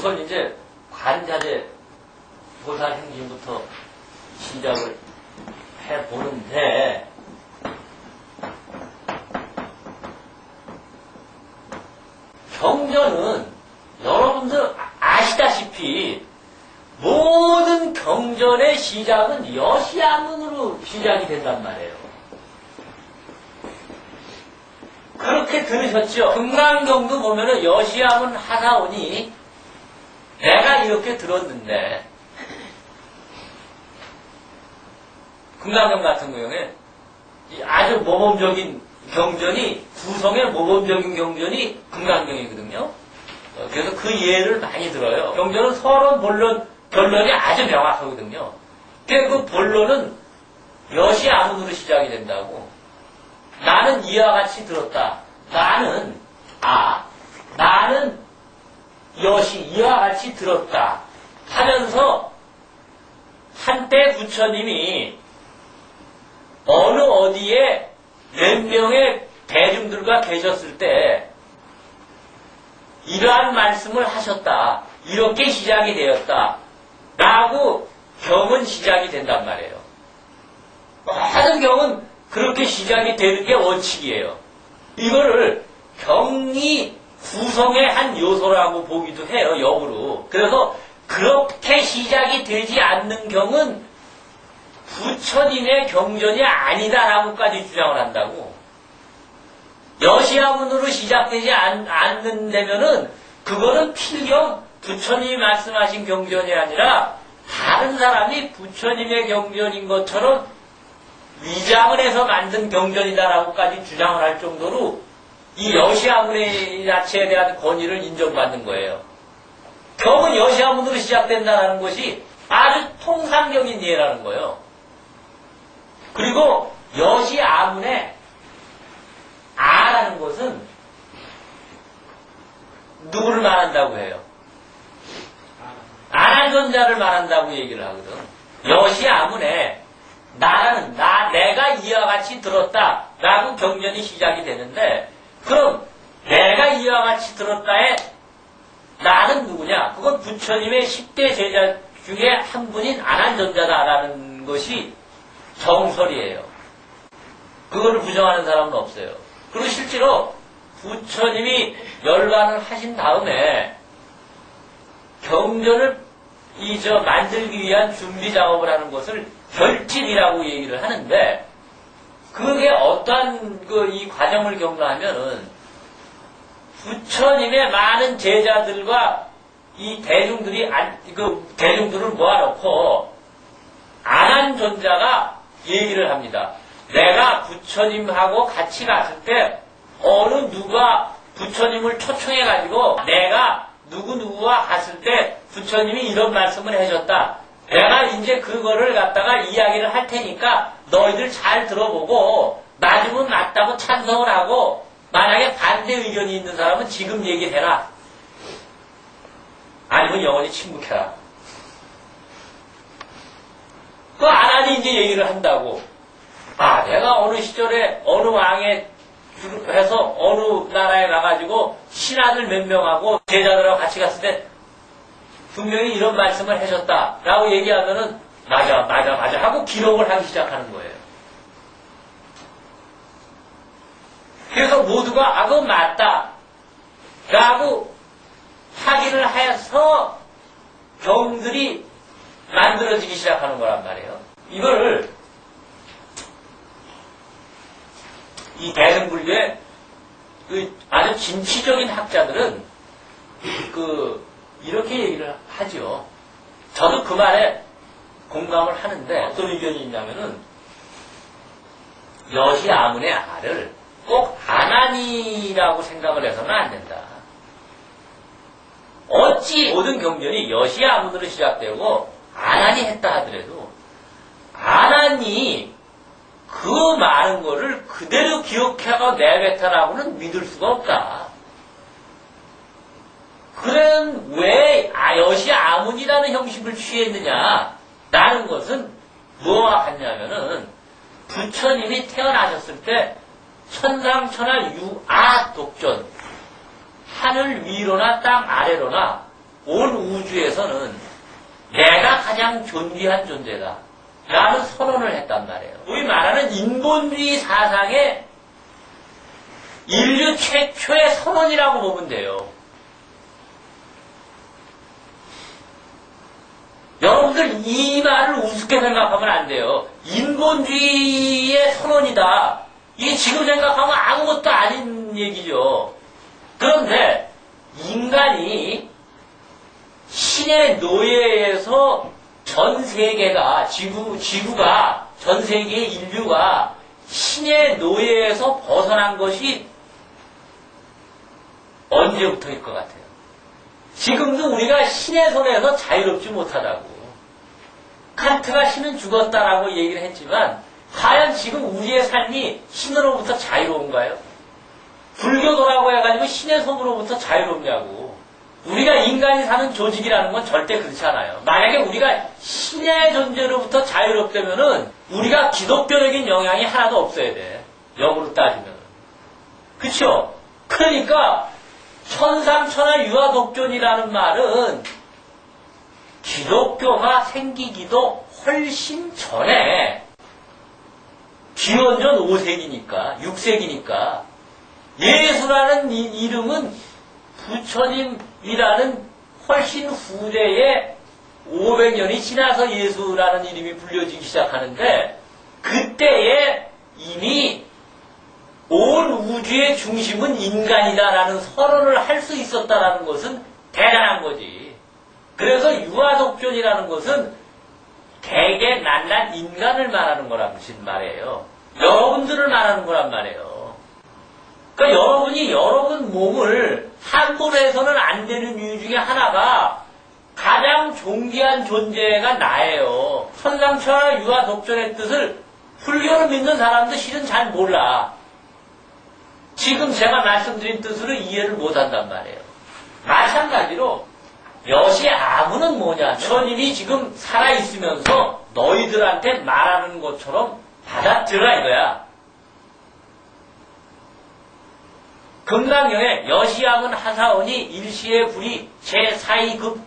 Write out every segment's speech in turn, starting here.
우선 이제 관자재 보살 행진부터 시작을 해 보는데, 경전은 여러분들 아시다시피 모든 경전의 시작은 여시아문으로 시작이 된단 말이에요. 그렇게 들으셨죠? 금강경도 보면은 여시아문 하사오니 내가 이렇게 들었는데 금강경 같은 경우에 이 아주 모범적인 경전이 구성의 모범적인 경전이 금강경이거든요. 어, 그래서 그 예를 많이 들어요. 경전은 서론, 본론, 결론이 아주 명확하거든요. 근데 그 본론은 여시 아문으로 시작이 된다고. 나는 이와 같이 들었다. 나는 아 나는 여시 이와 같이 들었다 하면서 한때 부처님이 어느 어디에 몇 명의 대중들과 계셨을 때 이러한 말씀을 하셨다. 이렇게 시작이 되었다. 라고 경은 시작이 된단 말이에요. 모든 경은 그렇게 시작이 되는 게 원칙이에요. 이거를 경이 구성의 한 요소라고 보기도 해요, 역으로. 그래서 그렇게 시작이 되지 않는 경은 부처님의 경전이 아니다라고까지 주장을 한다고. 여시아문으로 시작되지 않, 않는다면은 그거는 필경 부처님이 말씀하신 경전이 아니라 다른 사람이 부처님의 경전인 것처럼 위장을 해서 만든 경전이다라고까지 주장을 할 정도로 이 여시아문의 자체에 대한 권위를 인정받는 거예요. 경은 여시아문으로 시작된다는 것이 아주 통상적인 예라는 거예요. 그리고 여시아문의 아라는 것은 누구를 말한다고 해요? 아난존자를 말한다고 얘기를 하거든. 여시아문에 나라는 나 내가 이와 같이 들었다라고 경전이 시작이 되는데 그럼 내가 이와 같이 들었다에 나는 누구냐? 그건 부처님의 10대 제자 중에 한 분인 아난존자다라는 것이 정설이에요. 그거를 부정하는 사람은 없어요. 그리고 실제로 부처님이 열반을 하신 다음에 경전을 이 저 만들기 위한 준비 작업을 하는 것을 결집이라고 얘기를 하는데 그게 어떠한 그이 과정을 경과하면은 부처님의 많은 제자들과 이 대중들이 안- 그 대중들을 모아놓고 안 한 존자가 얘기를 합니다. 내가 부처님하고 같이 갔을 때 어느 누가 부처님을 초청해가지고 내가 누구누구와 갔을 때 부처님이 이런 말씀을 해줬다. 이제 그거를 갖다가 이야기를 할 테니까 너희들 잘 들어보고 맞으면 맞다고 찬성을 하고 만약에 반대 의견이 있는 사람은 지금 얘기해라. 아니면 영원히 침묵해라. 그 아란이 이제 얘기를 한다고. 아, 내가 어느 시절에 어느 왕에 주- 해서 어느 나라에 가가지고 신하들 몇 명하고 제자들하고 같이 갔을 때 분명히 이런 말씀을 해줬다라고 얘기하면은 맞아, 맞아, 맞아 하고 기록을 하기 시작하는 거예요. 그래서 모두가 아, 그건 맞다. 라고 확인을 해서 경들이 만들어지기 시작하는 거란 말이에요. 이걸 이 대승불교의 그 아주 진취적인 학자들은 그 이렇게 얘기를 하죠. 저도 그 말에 공감을 하는데 어떤 의견이 있냐면은 여시 아문의 아를 꼭 아나니라고 생각을 해서는 안 된다. 어찌 모든 경전이 여시 아문으로 시작되고 아나니 했다 하더라도 아나니 그 많은 거를 그대로 기억해가 내뱉어라고는 믿을 수가 없다. 그는 왜 아, 여시 아문이라는 형식을 취했느냐? 라는 것은 뭐와 같냐면은 부처님이 태어나셨을 때 천상천하 유아 독전 하늘 위로나 땅 아래로나 온 우주에서는 내가 가장 존귀한 존재다. 라는 선언을 했단 말이에요. 우리 말하는 인본주의 사상의 인류 최초의 선언이라고 보면 돼요. 여러분들 이 말을 우습게 생각하면 안 돼요. 인본주의의 선언이다. 이게 지금 생각하면 아무것도 아닌 얘기죠. 그런데 인간이 신의 노예에서 전 세계가 지구 지구가 전 세계의 인류가 신의 노예에서 벗어난 것이 언제부터일 것 같아요. 지금도 우리가 신의 손에서 자유롭지 못하다고. 칸트가 신은 죽었다라고 얘기를 했지만 과연 지금 우리의 삶이 신으로부터 자유로운가요? 불교도라고 해가지고 신의 손으로부터 자유롭냐고. 우리가 인간이 사는 조직이라는 건 절대 그렇지 않아요. 만약에 우리가 신의 존재로부터 자유롭다면은 우리가 기독교적인 영향이 하나도 없어야 돼. 역으로 따지면. 그쵸? 그러니까 천상천하 유아독존이라는 말은 기독교가 생기기도 훨씬 전에 기원전 5세기니까 6세기니까 예수라는 이, 이름은 부처님이라는 훨씬 후대에 500년이 지나서 예수라는 이름이 불려지기 시작하는데 그때에 이미 온 우주의 중심은 인간이다라는 선언을 할 수 있었다라는 것은 대단한 거지. 그래서 유아독존이라는 것은 대개 낱낱 인간을 말하는 거란 말이에요. 여러분들을 말하는 거란 말이에요. 그러니까 여러분이 여러분 몸을 함부로 해서는 안 되는 이유 중에 하나가 가장 존귀한 존재가 나예요. 천상천하 유아독존의 뜻을 불교를 믿는 사람도 실은 잘 몰라. 지금 제가 말씀드린 뜻으로 이해를 못한단 말이에요. 마찬가지로 여시 아무는 뭐냐? 천님이 지금 살아있으면서 너희들한테 말하는 것처럼 받아들라 이거야. 금강경에 여시암은 하사원이 일시의 불이 제4위급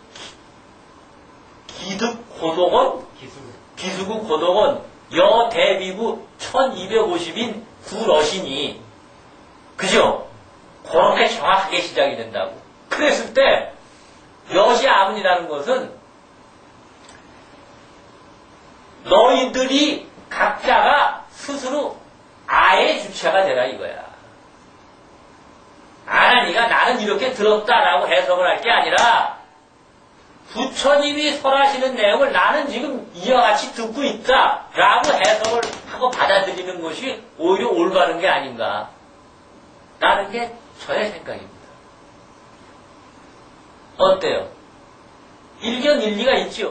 기득 고독원 기수국 고독원 여대비구 1250인 구러시니 그죠? 그렇게 정확하게 시작이 된다고. 그랬을 때 여시 아문이라는 것은 너희들이 각자가 스스로 아의 주체가 되라 이거야. 아나니가 나는 이렇게 들었다라고 해석을 할 게 아니라 부처님이 설하시는 내용을 나는 지금 이와 같이 듣고 있다라고 해석을 하고 받아들이는 것이 오히려 올바른 게 아닌가. 라는 게 저의 생각입니다. 어때요? 일견 일리가 있죠?